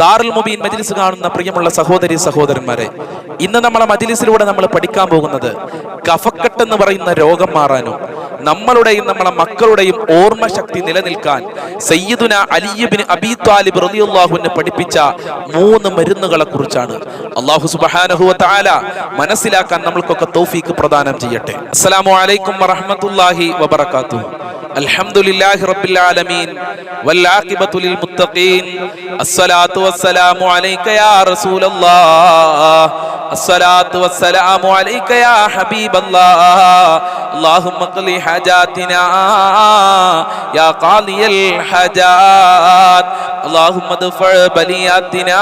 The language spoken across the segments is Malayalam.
ദാറുൽ മുബീൻ മജ്ലിസ് കാണുന്ന പ്രിയമുള്ള സഹോദരി സഹോദരന്മാരെ ഇന്ന് നമ്മളെ മജ്ലിസിലൂടെ നമ്മൾ പഠിക്കാൻ പോകുന്നത് കഫക്കെട്ട് എന്ന് പറയുന്ന രോഗം മാറാനും നമ്മളുടെയും നമ്മളെ മക്കളുടെയും ഓർമ്മശക്തി നിലനിൽക്കാൻ സയ്യിദുന അലിയുബിൻ അബി താലിബ് അൻഹു പഠിപ്പിച്ച മൂന്ന് മരുന്നുകളെ കുറിച്ചാണ്. അള്ളാഹു സുബ്ഹാനഹു വ തആല മനസ്സിലാക്കാൻ നമ്മൾക്കൊക്കെ തൗഫീക്ക് പ്രദാനം ചെയ്യട്ടെ. അസ്സലാമു അലൈക്കും വറഹ്മത്തുള്ളാഹി വബറകാതുഹു. الحمد لله رب العالمين والعاقبة للمتقين الصلاة والسلام عليك يا رسول الله الصلاة والسلام عليك يا حبيب الله اللهم اقض حاجاتنا يا قاضي الحاجات اللهم ادفع بلياتنا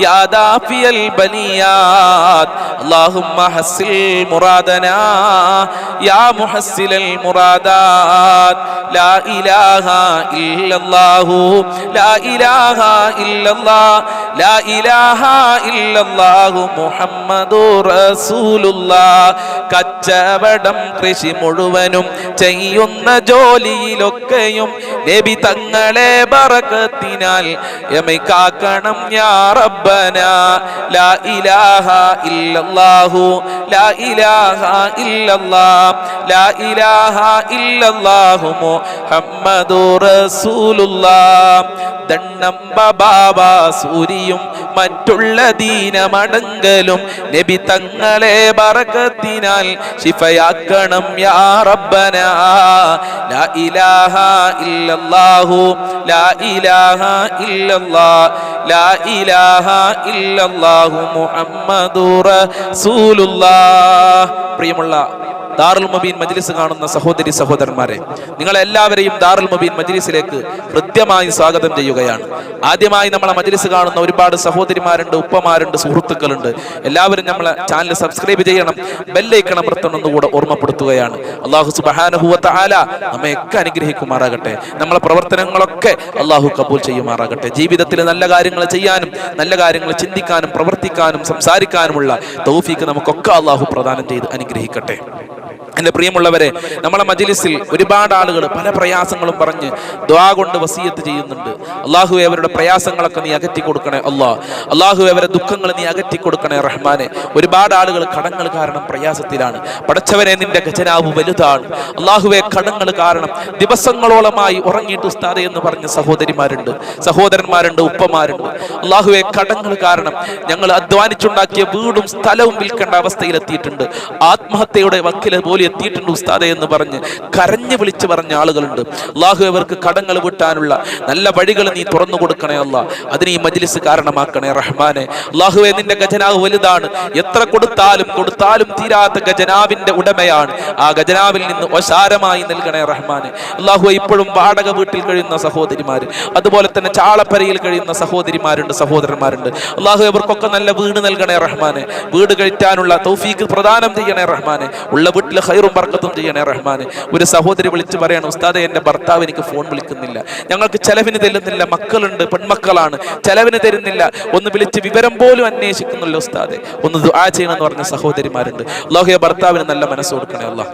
يا دافي البليات اللهم حسن مرادنا يا محسن المرادات ലാ ഇലാഹ ഇല്ലല്ലാഹു. ലാ ഇലാഹ ഇല്ലല്ലാ. ലാ ഇലാഹ ഇല്ലല്ലാഹു മുഹമ്മദു റസൂലുള്ളാ. കച്ചവടം കൃഷി മുഴുവനും ചെയ്യുന്ന ജോലിയിലൊക്കെയും നബി തങ്ങളെ ബറക്കത്തിനാൽ. എമയ്ക്കാക്കണം യാ റബ്ബന. ലാ ഇലാഹ ഇല്ലല്ലാഹു. ലാ ഇലാഹ ഇല്ലല്ലാ. ലാ ഇലാഹ ഇല്ലല്ലാ. ഇല്ലല്ലാഹു മുഹമ്മദു റസൂലുള്ളാഹ്. ദണ്ണം ബാബ സൂരിയും മറ്റുള്ള ദീനമടങ്കലും നബി തങ്ങളെ ബറക്കത്തിനാൽ ശിഫയാക്കണം യാ റബ്ബന. ലാ ഇലാഹ ഇല്ലല്ലാഹു ലാ ഇലാഹ ഇല്ലല്ലാഹ് ലാ ഇലാഹ ഇല്ലല്ലാഹു മുഹമ്മദു റസൂലുള്ളാഹ്. പ്രിയമുള്ള ദാറുൽ മുബീൻ മജ്ലിസ് കാണുന്ന സഹോദരി സഹോദരന്മാരെ നിങ്ങൾ എല്ലാവരെയും ദാറുൽ മുബീൻ മജ്ലിസിലേക്ക് ഹൃദ്യമായി സ്വാഗതം ചെയ്യുകയാണ്. ആദ്യമായി നമ്മളെ മജ്ലിസ് കാണുന്ന ഒരുപാട് സഹോദരിമാരുണ്ട് ഉപ്പമാരുണ്ട് സുഹൃത്തുക്കളുണ്ട്. എല്ലാവരും നമ്മളെ ചാനൽ സബ്സ്ക്രൈബ് ചെയ്യണം ബെല്ലൈക്കൺ അമർത്തണം കൂടെ ഓർമ്മപ്പെടുത്തുകയാണ്. അള്ളാഹു സുബാനഹുവത്ത ആല നമ്മയൊക്കെ അനുഗ്രഹിക്കുമാറാകട്ടെ. നമ്മളെ പ്രവർത്തനങ്ങളൊക്കെ അള്ളാഹു കബൂൽ ചെയ്യുമാറാകട്ടെ. ജീവിതത്തിൽ നല്ല കാര്യങ്ങൾ ചെയ്യാനും നല്ല കാര്യങ്ങൾ ചിന്തിക്കാനും പ്രവർത്തിക്കാനും സംസാരിക്കാനുമുള്ള തൗഫീക്ക് നമുക്കൊക്കെ അള്ളാഹു പ്രദാനം ചെയ്ത് അനുഗ്രഹിക്കട്ടെ. എന്റെ പ്രിയമുള്ളവരെ നമ്മളെ മജിലിസിൽ ഒരുപാട് ആളുകൾ പല പ്രയാസങ്ങളും പറഞ്ഞ് ദ്വാ കൊണ്ട് വസീയത്ത് ചെയ്യുന്നുണ്ട്. അള്ളാഹു അവരുടെ പ്രയാസങ്ങളൊക്കെ നീ അകറ്റി കൊടുക്കണേ അള്ളാഹ് അള്ളാഹു അവരെ ദുഃഖങ്ങൾ നീ അകറ്റി കൊടുക്കണേ റഹ്മാനെ. ഒരുപാട് ആളുകൾ കടങ്ങൾ കാരണം പ്രയാസത്തിലാണ്. പഠിച്ചവരെ നിന്റെ ഖജനാവ് വലുതാണ്. അള്ളാഹുവെ കടങ്ങൾ കാരണം ദിവസങ്ങളോളമായി ഉറങ്ങിയിട്ട് ഉസ്താദെ എന്ന് പറഞ്ഞ സഹോദരിമാരുണ്ട്. സഹോദരന്മാരുണ്ട് ഉപ്പമാരുണ്ട്. അള്ളാഹുവെ കടങ്ങൾ കാരണം ഞങ്ങൾ അധ്വാനിച്ചുണ്ടാക്കിയ വീടും സ്ഥലവും വിൽക്കേണ്ട അവസ്ഥയിലെത്തിയിട്ടുണ്ട്. ആത്മഹത്യയുടെ വക്കിലെ പോലെ എത്തിയിട്ടുണ്ട് ഉസ്താദെ എന്ന് പറഞ്ഞ് കരഞ്ഞു വിളിച്ചു പറഞ്ഞ ആളുകളുണ്ട്. അള്ളാഹു അവർക്ക് കടങ്ങൾ വിട്ടാനുള്ള നല്ല വഴികൾ നീ തുറന്നു കൊടുക്കണേ അല്ല അതിന് ഈ മജ്ലിസ് കാരണമാക്കണേ റഹ്മാനെ. അള്ളാഹുവെ നിന്റെ ഖജനാവ് വലുതാണ്. എത്ര കൊടുത്താലും കൊടുത്താലും തീരാത്ത ഖജനാവിന്റെ ഉടമയാണ്. ആ ഖജനാവിൽ നിന്ന് ഒശാരമായി നൽകണേ റഹ്മാനെ. അള്ളാഹു ഇപ്പോഴും വാടക വീട്ടിൽ കഴിയുന്ന സഹോദരിമാര് അതുപോലെ തന്നെ ചാളപ്പരയിൽ കഴിയുന്ന സഹോദരിമാരുണ്ട് സഹോദരന്മാരുണ്ട്. അള്ളാഹു അവർക്കൊക്കെ നല്ല വീട് നൽകണേ റഹ്മാനെ. വീട് കഴിക്കാനുള്ള തൗഫീക്ക് പ്രദാനം ചെയ്യണേ റഹ്മാനെ. ഉള്ള വീട്ടിൽ ഹൈറും ബർക്കത്തും ചെയ്യണേ റഹ്മാൻ ഒരു സഹോദരി വിളിച്ച് പറയണം ഉസ്താദെ എന്റെ ഭർത്താവ് എനിക്ക് ഫോൺ വിളിക്കുന്നില്ല. ഞങ്ങൾക്ക് ചെലവിന് തരുന്നില്ല. മക്കളുണ്ട് പെൺമക്കളാണ്. ചെലവിന് തരുന്നില്ല. ഒന്ന് വിളിച്ച് വിവരം പോലും അന്വേഷിക്കുന്നില്ല ഉസ്താദെ. ഒന്ന് ദുആ ചെയ്യണം എന്ന് പറഞ്ഞ സഹോദരിമാരുണ്ട്. ലോഹയ ഭർത്താവിന് നല്ല മനസ്സ് കൊടുക്കണേ അള്ളാഹ്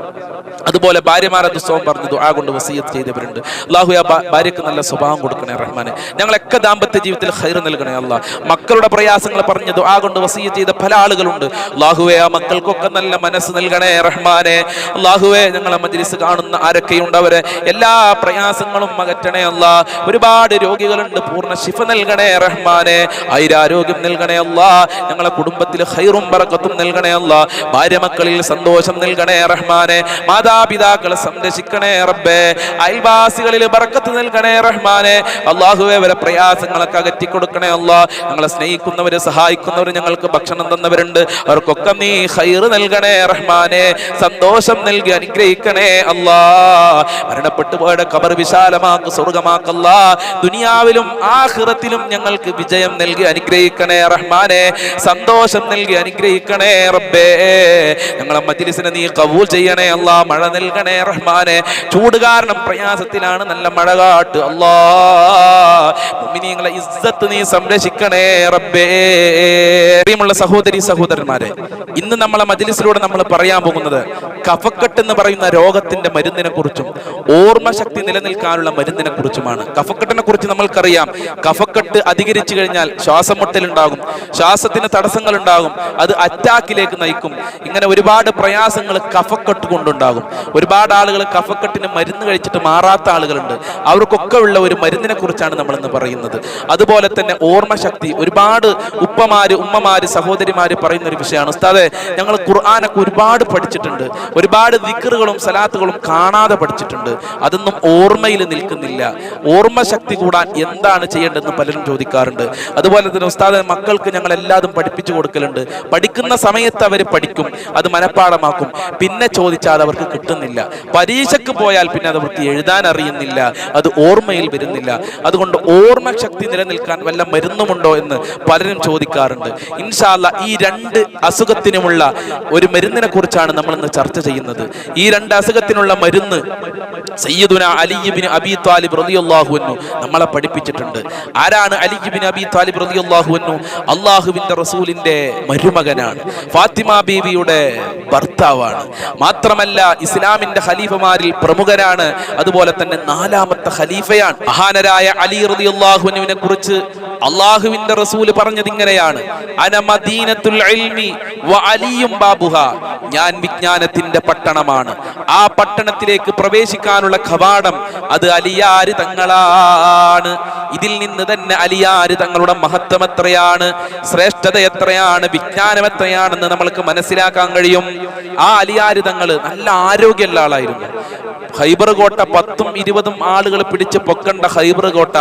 അതുപോലെ ഭാര്യമാരെ ദുസ്വം പറഞ്ഞു ദുആ കൊണ്ട് വസീയത്ത് ചെയ്തവരുണ്ട്. അള്ളാഹു ആ ഭാര്യക്ക് നല്ല സ്വഭാവം കൊടുക്കണേ റഹ്മാനെ. ഞങ്ങളൊക്കെ ദാമ്പത്യ ജീവിതത്തിൽ ഹൈർ നൽകണേ അല്ല മക്കളുടെ പ്രയാസങ്ങൾ പറഞ്ഞു ദുആ കൊണ്ട് വസീയത്ത് ചെയ്ത പല ആളുകളുണ്ട്. അള്ളാഹുവെ ആ മക്കൾക്കൊക്കെ നല്ല മനസ്സ് നൽകണേ റഹ്മാനെ. അള്ളാഹുവെ ഞങ്ങളെ മജ്ലിസ് കാണുന്ന ആരൊക്കെയുണ്ട് അവരെ? എല്ലാ പ്രയാസങ്ങളും അകറ്റണേ അല്ല. ഒരുപാട് രോഗികളുണ്ട്. പൂർണ ശിഫ നൽകണേ റഹ്മാനെ. ഐരാരോഗ്യം നൽകണേ അല്ല. ഞങ്ങളെ കുടുംബത്തിൽ ഹൈറും പറക്കത്തും നൽകണേ അല്ല. ഭാര്യ മക്കളിൽ സന്തോഷം നൽകണേ റഹ്മാനെ. മാതാപിതാക്കളെ സംരക്ഷിക്കണേ റബ്ബേ. അയൽവാസികളിൽ പറക്കത്ത് നൽകണേ റഹ്മാനെ. അള്ളാഹുവെ അവരെ പ്രയാസങ്ങളൊക്കെ അകറ്റി കൊടുക്കണേ അല്ല. ഞങ്ങളെ സ്നേഹിക്കുന്നവര് സഹായിക്കുന്നവർ ഞങ്ങൾക്ക് ഭക്ഷണം തന്നവരുണ്ട്. അവർക്കൊക്കെ നീ ഹൈറ് നൽകണേ റഹ്മാനെ. സന്തോഷം നൽകി അനുഗ്രഹിക്കണേ അല്ലാ. മരണപ്പെട്ടു പോയുടെ കബർ വിശാലമാക്ക് സ്വർഗമാക്കല്ല ദുനിയാവിലും ആഖിറത്തിലും ഞങ്ങൾക്ക് വിജയം നൽകി അനുഗ്രഹിക്കണേ റഹ്മാനെ. സന്തോഷം നൽകി അനുഗ്രഹിക്കണേ റബ്ബേ. ഞങ്ങളെ മജ്ലിസിനെ നീ കബൂൽ ചെയ്യണേ അല്ലാ. മഴ നൽകണേ റഹ്മാനെ. ചൂട് കാരണം പ്രയാസത്തിലാണ് നല്ല മഴ കാട്ട് അല്ലാ. മുഅ്മിനീങ്ങളെ ഇസ്സത്ത് നീ സംരക്ഷിക്കണേ റബ്ബേ. പ്രിയമുള്ള സഹോദരി സഹോദരന്മാരെ ഇന്ന് നമ്മളെ മജ്ലിസിലൂടെ നമ്മൾ പറയാൻ പോകുന്നത് കഫക്കെട്ട് എന്ന് പറയുന്ന രോഗത്തിന്റെ മരുന്നിനെ കുറിച്ചും ഓർമ്മശക്തി നിലനിൽക്കാനുള്ള മരുന്നിനെ കുറിച്ചുമാണ് കഫക്കെട്ടിനെ കുറിച്ച് നമ്മൾക്കറിയാം കഫക്കെട്ട് അധികരിച്ചു കഴിഞ്ഞാൽ ശ്വാസം മുട്ടലുണ്ടാകും ശ്വാസത്തിന് തടസ്സങ്ങൾ ഉണ്ടാകും അത് അറ്റാക്കിലേക്ക് നയിക്കും. ഇങ്ങനെ ഒരുപാട് പ്രയാസങ്ങൾ കഫക്കെട്ട് കൊണ്ടുണ്ടാകും. ഒരുപാട് ആളുകൾ കഫക്കെട്ടിന് മരുന്ന് കഴിച്ചിട്ട് മാറാത്ത ആളുകളുണ്ട്. അവർക്കൊക്കെ ഉള്ള ഒരു മരുന്നിനെ കുറിച്ചാണ് നമ്മൾ ഇന്ന് പറയുന്നത്. അതുപോലെ തന്നെ ഓർമ്മശക്തി. ഒരുപാട് ഉപ്പമാര് ഉമ്മമാര് സഹോദരിമാര് പറയുന്ന ഒരു വിഷയമാണ്. ഉസ്താദെ ഞങ്ങൾ ഖുർആാനൊക്കെ ഒരുപാട് പഠിച്ചിട്ടുണ്ട്. ഒരുപാട് ദിക്കറുകളും സലാത്തുകളും കാണാതെ പഠിച്ചിട്ടുണ്ട്. അതൊന്നും ഓർമ്മയിൽ നിൽക്കുന്നില്ല. ഓർമ്മ ശക്തി കൂടാൻ എന്താണ് ചെയ്യേണ്ടതെന്ന് പലരും ചോദിക്കാറുണ്ട്. അതുപോലെ തന്നെ ഉസ്താദ് മക്കൾക്ക് ഞങ്ങൾ എല്ലാതും പഠിപ്പിച്ചു കൊടുക്കലുണ്ട്. പഠിക്കുന്ന സമയത്ത് അവർ പഠിക്കും. അത് മനഃപ്പാടമാക്കും പിന്നെ ചോദിച്ചാൽ അവർക്ക് കിട്ടുന്നില്ല. പരീക്ഷയ്ക്ക് പോയാൽ പിന്നെ അവർക്ക് എഴുതാൻ അറിയുന്നില്ല. അത് ഓർമ്മയിൽ വരുന്നില്ല. അതുകൊണ്ട് ഓർമ്മ ശക്തി നിലനിൽക്കാൻ വല്ല മരുന്നുമുണ്ടോ എന്ന് പലരും ചോദിക്കാറുണ്ട്. ഇൻഷാല്ല ഈ രണ്ട് അസുഖത്തിനുമുള്ള ഒരു മരുന്നിനെ കുറിച്ചാണ് നമ്മൾ ഇന്ന് ചർച്ച ചെയ്യുന്നത്. ഈ രണ്ട് അസുഖത്തിനുള്ള മരുന്ന് സയ്യിദുന അലിബിൻ അബി താലിബ് അൻഹു നമ്മളെ പഠിപ്പിച്ചിട്ടുണ്ട്. ആരാണ് അലിബിൻ അബി താലിബ് റളിയല്ലാഹു അൻഹു? അള്ളാഹുവിന്റെ റസൂലിന്റെ മരുമകനാണ്. ഫാത്തിമ ബീവിയുടെ ഭർത്താവാണ്. മാത്രമല്ല ഇസ്ലാമിന്റെ ഖലീഫമാരിൽ പ്രമുഖനാണ് അതുപോലെ തന്നെ നാലാമത്തെ ഖലീഫയാണ്. മഹാനരായ അലി റളിയല്ലാഹുവിനെ കുറിച്ച് അള്ളാഹുവിന്റെ റസൂൽ പറഞ്ഞത് ഇങ്ങനെയാണ്. അന മദീനത്തുൽ ഇൽമി വ അലിയും ബാബുഹ. ഞാൻ വിജ്ഞാനത്തിന്റെ പട്ടണമാണ്. ആ പട്ടണത്തിലേക്ക് പ്രവേശിക്കാനുള്ള കവാടം അത് അലിയാര് തങ്ങളാണ്. ഇതിൽ നിന്ന് തന്നെ അലിയാര് തങ്ങളുടെ മഹത്വം എത്രയാണ് ശ്രേഷ്ഠത എത്രയാണ് വിജ്ഞാനം എത്രയാണെന്ന് നമ്മൾക്ക് മനസ്സിലാക്കാൻ കഴിയും. ആ അലിയാര് തങ്ങൾ നല്ല ആരോഗ്യമുള്ള ആളായിരുന്നു. ഹൈബർ കോട്ട പത്തും ഇരുപതും ആളുകൾ പിടിച്ച് പൊക്കണ്ട ഹൈബർ കോട്ട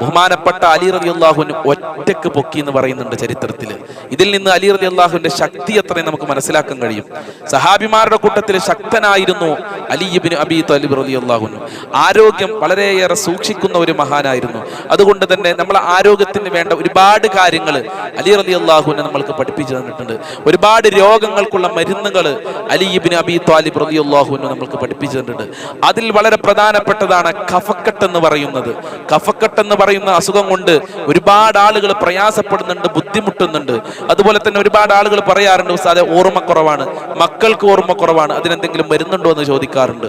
ബഹുമാനപ്പെട്ട അലി റബി അള്ളാഹുവിന് ഒറ്റയ്ക്ക് പൊക്കി എന്ന് പറയുന്നുണ്ട് ചരിത്രത്തിൽ. ഇതിൽ നിന്ന് അലി റബി അള്ളാഹുവിന്റെ ശക്തി എത്രയും നമുക്ക് മനസ്സിലാക്കാൻ കഴിയും. സഹാബിമാരുടെ കൂട്ടത്തിൽ ശക്തനായിരുന്നു അലിബിന് അബി തലിബ് റബി അള്ളാഹുനു ആരോഗ്യം വളരെയേറെ സൂക്ഷിക്കുന്ന ഒരു മഹാനായിരുന്നു. അതുകൊണ്ട് തന്നെ നമ്മളെ ആരോഗ്യത്തിന് വേണ്ട ഒരുപാട് കാര്യങ്ങൾ അലി റബി അള്ളാഹുവിനെ നമ്മൾക്ക് പഠിപ്പിച്ചു തന്നിട്ടുണ്ട്. ഒരുപാട് രോഗങ്ങൾക്കുള്ള മരുന്നുകൾ അലിബിൻ അബി താലിബ് റബി അള്ളാഹുവിനെ നമ്മൾക്ക് പഠിപ്പിച്ചു തന്നിട്ടുണ്ട്. അതിൽ വളരെ പ്രധാനപ്പെട്ടതാണ് കഫക്കെട്ട് എന്ന് പറയുന്നത്. കഫക്കെട്ട് എന്ന് പറയുന്ന അസുഖം കൊണ്ട് ഒരുപാട് ആളുകൾ പ്രയാസപ്പെടുന്നുണ്ട് ബുദ്ധിമുട്ടുന്നുണ്ട്. അതുപോലെ തന്നെ ഒരുപാട് ആളുകൾ പറയാറുണ്ട് ഉസ്താദെ ഓർമ്മക്കുറവാണ്. മക്കൾക്ക് ഓർമ്മക്കുറവാണ്. അതിനെന്തെങ്കിലും മരുന്നുണ്ടോ എന്ന് ചോദിക്കാറുണ്ട്.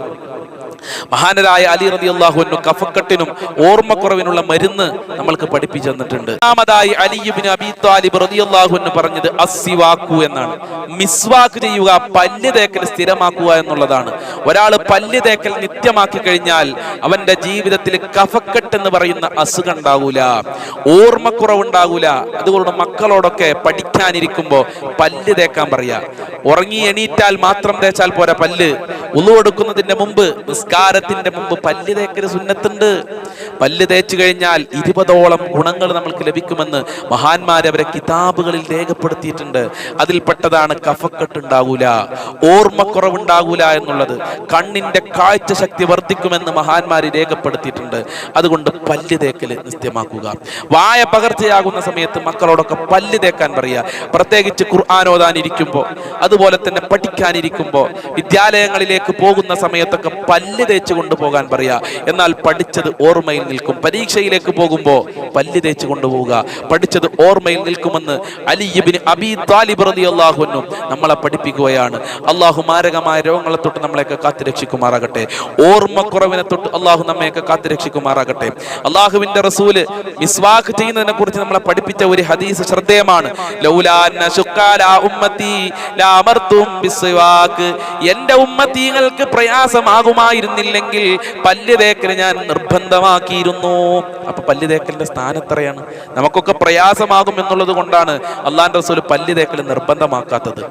മഹാനരായ അലി റതി അള്ളാഹുവിനും കഫക്കെട്ടിനും ഓർമ്മക്കുറവിനുള്ള മരുന്ന് നമ്മൾക്ക് പഠിപ്പിച്ചു തന്നിട്ടുണ്ട്. രണ്ടാമതായി അലിയുബിൻ അബി താലിബ് റതി അള്ളാഹുവിന് പറഞ്ഞത് അസിവാക്കു എന്നാണ്. മിസ്വാക്ക് ചെയ്യുക പല്ല് തേക്കൽ സ്ഥിരമാക്കുക എന്നുള്ളതാണ്. ഒരാൾ പല്ല് തേക്കൽ നിത്യമാക്കി കഴിഞ്ഞാൽ അവന്റെ ജീവിതത്തിൽ കഫക്കെട്ട് എന്ന് പറയുന്ന അസുഖം ഉണ്ടാകൂല ഓർമ്മക്കുറവുണ്ടാകൂല അതുകൊണ്ട് മക്കളോടൊക്കെ പഠിക്കാനിരിക്കുമ്പോൾ പല്ല് തേക്കാൻ പറയാ. ഉറങ്ങി എണീറ്റാൽ മാത്രം തേച്ചാൽ പോരാ പല്ല്. ഉള്ളു കൊടുക്കുന്നതിന്റെ മുമ്പ് നിസ്കാരത്തിന്റെ മുമ്പ് പല്ല് തേക്കൽ സുന്നത്തുണ്ട്. പല്ല് തേച്ചു കഴിഞ്ഞാൽ ഇരുപതോളം ഗുണങ്ങൾ നമ്മൾക്ക് ലഭിക്കുമെന്ന് മഹാന്മാരെ അവരെ കിതാബുകളിൽ രേഖപ്പെടുത്തിയിട്ടുണ്ട്. അതിൽപ്പെട്ടതാണ് കഫക്കെട്ട് ഉണ്ടാകൂല ഓർമ്മക്കുറവുണ്ടാകൂല എന്നുള്ളത്. കണ്ണിന്റെ കാഴ്ച ശക്തി വർദ്ധിക്കുമെന്ന് മഹാന്മാർ രേഖപ്പെടുത്തിയിട്ടുണ്ട്. അതുകൊണ്ട് പല്ല് തേക്കൽ നിത്യമാക്കുക. വായ പകർച്ചയാകുന്ന സമയത്ത് മക്കളോടൊക്കെ പല്ല് തേക്കാൻ പറയുക പ്രത്യേകിച്ച് ഖുർആൻ ഓതാനിരിക്കുമ്പോൾ അതുപോലെ തന്നെ പഠിക്കാനിരിക്കുമ്പോൾ വിദ്യാലയങ്ങളിലേക്ക് പോകുന്ന സമയത്തൊക്കെ പല്ല് തേച്ച് കൊണ്ടുപോകാൻ പറയാ. എന്നാൽ പഠിച്ചത് ഓർമ്മയിൽ നിൽക്കും. പരീക്ഷയിലേക്ക് പോകുമ്പോൾ പല്ല് തേച്ച് കൊണ്ടുപോവുക. പഠിച്ചത് ഓർമ്മയിൽ നിൽക്കുമെന്ന് അലിയബിന് അബി താലിബ് റതി അള്ളാഹുനും നമ്മളെ പഠിപ്പിക്കുകയാണ്. അള്ളാഹു മാരകമായ രോഗങ്ങളെ തൊട്ട് നമ്മളെയൊക്കെ കാത്തുരക്ഷിക്കുമാറാകട്ടെ ഓർമ്മക്കുറവിനെ തൊട്ട് അള്ളാഹു നമ്മയൊക്കെ കാത്തുരക്ഷിക്കുമാറാകട്ടെ അള്ളാഹുവിന്റെ റസൂൽ മിസ്വാക്ക് ചെയ്യുന്നതിനെ കുറിച്ച് നമ്മളെ പഠിപ്പിച്ച ഒരു ഹദീസ് ശ്രദ്ധേയമാണ്. എന്റെ അന്ന പ്രയാസമാകുമായിരുന്നു ഉമ്മത്തീങ്ങൾക്ക് പ്രയാസമാകുമായിരുന്നില്ലെങ്കിൽ പല്ല് തേക്കൽ ഞാൻ നിർബന്ധമാക്കിയിരുന്നു. അപ്പൊ പല്ല് തേക്കലിന്റെ സ്ഥാനം എത്രയാണ്? നമുക്കൊക്കെ പ്രയാസമാകും എന്നുള്ളത് കൊണ്ടാണ് അള്ളാൻ റസൂൽ പല്ല് തേക്കൽ നിർബന്ധമാക്കാത്തത്.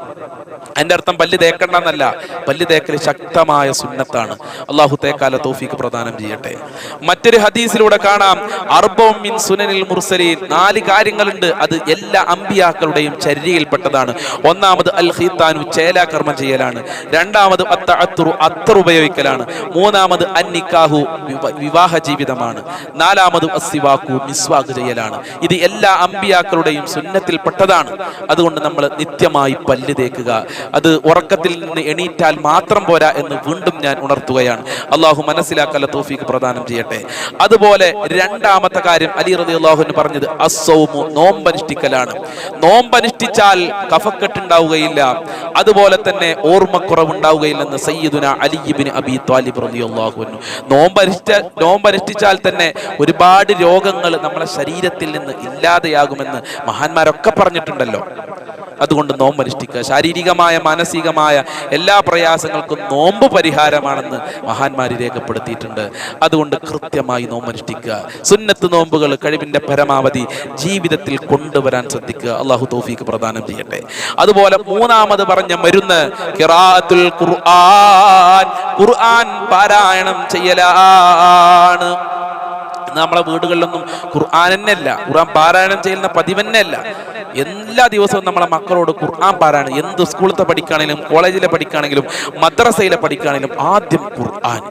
അതിന്റെ അർത്ഥം പല്ല് തേക്കണ്ടെന്നല്ല പല്ല് തേക്കൽ ശക്തമായ സുന്നത്താണ്. അള്ളാഹു തേക്കാല തോഫിക്ക് പ്രദാനം ചെയ്യട്ടെ. മറ്റൊരു ഹദീസിലൂടെ കാണാം അർബവും മിൻ സുനനിൽ മുർസലീൻ. നാല് കാര്യങ്ങളുണ്ട് അത് എല്ലാ അമ്പിയാക്കളുടെയും ചര്യയിൽപ്പെട്ടതാണ്. ഒന്നാമത് അൽ ഖീത്താനു ചേലാകർമ്മം ചെയ്യലാണ്. രണ്ടാമത് അത്ത അത്തുറു അത്തർ ഉപയോഗിക്കലാണ്. മൂന്നാമത് അന്നിക്കാഹു വിവാഹ ജീവിതമാണ്. നാലാമത് അസിവാക്കു മിസ്വാക്ക് ചെയ്യലാണ്. ഇത് എല്ലാ അമ്പിയാക്കളുടെയും സുന്നത്തിൽപ്പെട്ടതാണ് അതുകൊണ്ട് നമ്മൾ നിത്യമായി പല്ല് തേക്കുക. അത് ഉറക്കത്തിൽ നിന്ന് എണീറ്റാൽ മാത്രം പോരാ എന്ന് വീണ്ടും ഞാൻ ഉണർത്തുകയാണ്. അള്ളാഹു മനസ്സിലാക്കല തോഫീക്ക് പ്രദാനം ചെയ്യട്ടെ. അതുപോലെ രണ്ടാമത്തെ കാര്യം അലി റതി അള്ളാഹുവിന് പറഞ്ഞത് അസൗമു നോമ്പനുഷ്ഠിക്കലാണ്. നോമ്പനുഷ്ഠിച്ചാൽ കഫക്കെട്ടുണ്ടാവുകയില്ല. അതുപോലെ തന്നെ ഓർമ്മക്കുറവുണ്ടാവുകയില്ലെന്ന് സയ്യിദുന അലിബിന് അബി താലിബ് റതി അള്ളാഹുവിനു നോമ്പനുഷ്ഠ നോമ്പനുഷ്ഠിച്ചാൽ തന്നെ ഒരുപാട് രോഗങ്ങൾ നമ്മുടെ ശരീരത്തിൽ നിന്ന് ഇല്ലാതെയാകുമെന്ന് മഹാന്മാരൊക്കെ പറഞ്ഞിട്ടുണ്ടല്ലോ. അതുകൊണ്ട് നോമ്പ് അനുഷ്ഠിക്കുക. ശാരീരികമായ മാനസികമായ എല്ലാ പ്രയാസങ്ങൾക്കും നോമ്പ് പരിഹാരമാണെന്ന് മഹാന്മാർ രേഖപ്പെടുത്തിയിട്ടുണ്ട്. അതുകൊണ്ട് കൃത്യമായി നോമ്പ് അനുഷ്ഠിക്കുക. സുന്നത്ത് നോമ്പുകൾ കഴിവിന്റെ പരമാവധി ജീവിതത്തിൽ കൊണ്ടുവരാൻ ശ്രദ്ധിക്കുക. അള്ളാഹു തോഫീക്ക് പ്രദാനം ചെയ്യട്ടെ. അതുപോലെ മൂന്നാമത് പറഞ്ഞ മരുന്ന് ഖിറാഅത്തുൽ ഖുർആൻ. ഖുർആൻ പാരായണം ചെയ്യലാണ്. നമ്മളെ വീടുകളിലൊന്നും ഖുർആാനല്ല ഖുർആൻ പാരായണം ചെയ്യുന്ന പതിവെന്നല്ല എല്ലാ ദിവസവും നമ്മളെ മക്കളോട് ഖുർആൻ പാരായണം. എന്ത് സ്കൂളിലത്തെ പഠിക്കുകയാണെങ്കിലും കോളേജിലെ പഠിക്കുകയാണെങ്കിലും മദ്രസയിലെ പഠിക്കുകയാണെങ്കിലും ആദ്യം ഖുർആൻ.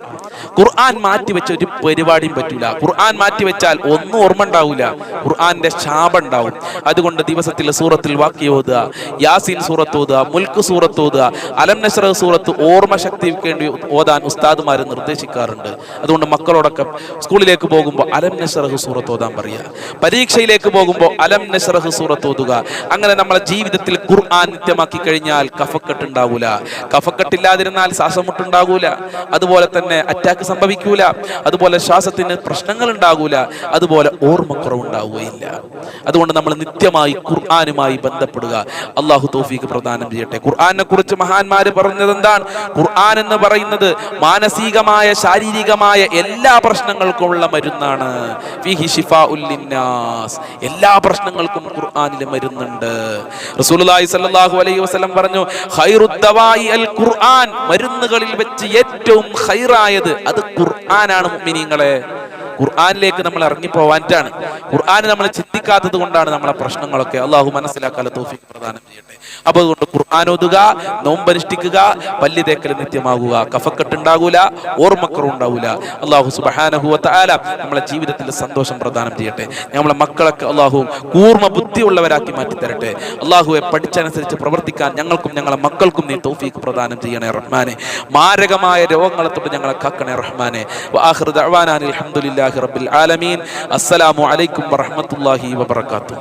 ഖുർആൻ മാറ്റിവെച്ച ഒരു പരിപാടിയും പറ്റൂല. ഖുർആൻ മാറ്റിവെച്ചാൽ ഒന്നും ഓർമ്മ ഉണ്ടാവില്ല ഖുർആന്റെ ശാപം ഉണ്ടാവും. അതുകൊണ്ട് ദിവസത്തിൽ സൂറത്തിൽ വാക്കി ഓതുക യാസീൻ സൂറത്ത് ഓതുക മുൽക്ക് സൂറത്ത് ഓതുക അലം നസ്ര സൂറത്ത് ഓർമ്മ ശക്തിക്ക് വേണ്ടി ഓതാൻ ഉസ്താദുമാർ നിർദ്ദേശിക്കാറുണ്ട്. അതുകൊണ്ട് മക്കളോടൊക്കെ സ്കൂളിലേക്ക് പോകുമ്പോൾ അലം നസ്രഹ് സൂറത്ത് ഓതാൻ പറയുക. പരീക്ഷയിലേക്ക് പോകുമ്പോൾ അലം നസ്രഹ് സൂറത്ത് ഓതുക. അങ്ങനെ നമ്മളെ ജീവിതത്തിൽ ഖുർആൻ നിത്യമാക്കി കഴിഞ്ഞാൽ കഫക്കെട്ട് ഉണ്ടാവൂല. കഫക്കെട്ടില്ലാതിരുന്നാൽ ശ്വാസമുട്ടുണ്ടാകൂല. അതുപോലെ തന്നെ അറ്റാക്ക് സംഭവിക്കൂല. അതുപോലെ ശ്വാസത്തിന് പ്രശ്നങ്ങൾ ഉണ്ടാകൂല. അതുപോലെ ഓർമ്മക്കുറവുണ്ടാവുകയില്ല. അതുകൊണ്ട് നമ്മൾ നിത്യമായി ഖുർആാനുമായി ബന്ധപ്പെടുക. അള്ളാഹു തൗഫീഖ് പ്രദാനം ചെയ്യട്ടെ. ഖുർആാനെ കുറിച്ച് മഹാന്മാര് പറഞ്ഞത് എന്താണ്? ഖുർആൻ എന്ന് പറയുന്നത് മാനസികമായ ശാരീരികമായ എല്ലാ പ്രശ്നങ്ങൾക്കുമുള്ള മരുന്നാണ്. ലിന്നാസ്. എല്ലാ പ്രശ്നങ്ങൾക്കും ഖുർആനിൽ മരുന്നുണ്ട്. റസൂലുള്ളാഹി സ്വല്ലല്ലാഹു അലൈഹി വസല്ലം പറഞ്ഞു ഖുർആൻ. മരുന്നുകളിൽ വെച്ച് ഏറ്റവും ഖൈറായത് അത് ഖുർആനാണ് മുഅ്മിനീങ്ങളെ. ഖുർആനിലേക്ക് നമ്മൾ ഇറങ്ങിപ്പോവാനാണ് ഖുർആൻ നമ്മൾ ചിന്തിക്കാത്തത് കൊണ്ടാണ് നമ്മളെ പ്രശ്നങ്ങളൊക്കെ. അള്ളാഹു മനസ്സിലാക്കാൻ തോഫിക്ക് പ്രദാനം ചെയ്യട്ടെ. അപ്പൊ അതുകൊണ്ട് ഖുർആൻ ഓതുക നോമ്പനുഷ്ഠിക്കുക പല്ലി തേക്കൽ നിത്യമാകുക. കഫക്കെട്ട് ഉണ്ടാകൂല ഓർമ്മക്കുറവുണ്ടാവൂല അള്ളാഹു സുബഹാനഹു ആല നമ്മളെ ജീവിതത്തിൽ സന്തോഷം പ്രദാനം ചെയ്യട്ടെ. നമ്മളെ മക്കളൊക്കെ അള്ളാഹു കൂർമ്മ ബുദ്ധിയുള്ളവരാക്കി മാറ്റി തരട്ടെ. അള്ളാഹുവെ പഠിച്ചനുസരിച്ച് പ്രവർത്തിക്കാൻ ഞങ്ങൾക്കും ഞങ്ങളെ മക്കൾക്കും നീ തൗഫീഖ് പ്രദാനം ചെയ്യണേ റഹ്മാനെ. മാരകമായ രോഗങ്ങളെ തൊട്ട് ഞങ്ങളെ കാക്കണേ റഹ്മാനെ. അൽഹംദുലില്ലാഹി റബ്ബിൽ ആലമീൻ. അസ്സലാമു അലൈക്കും വറഹ്മത്തുള്ളാഹി വബറകാതുഹു.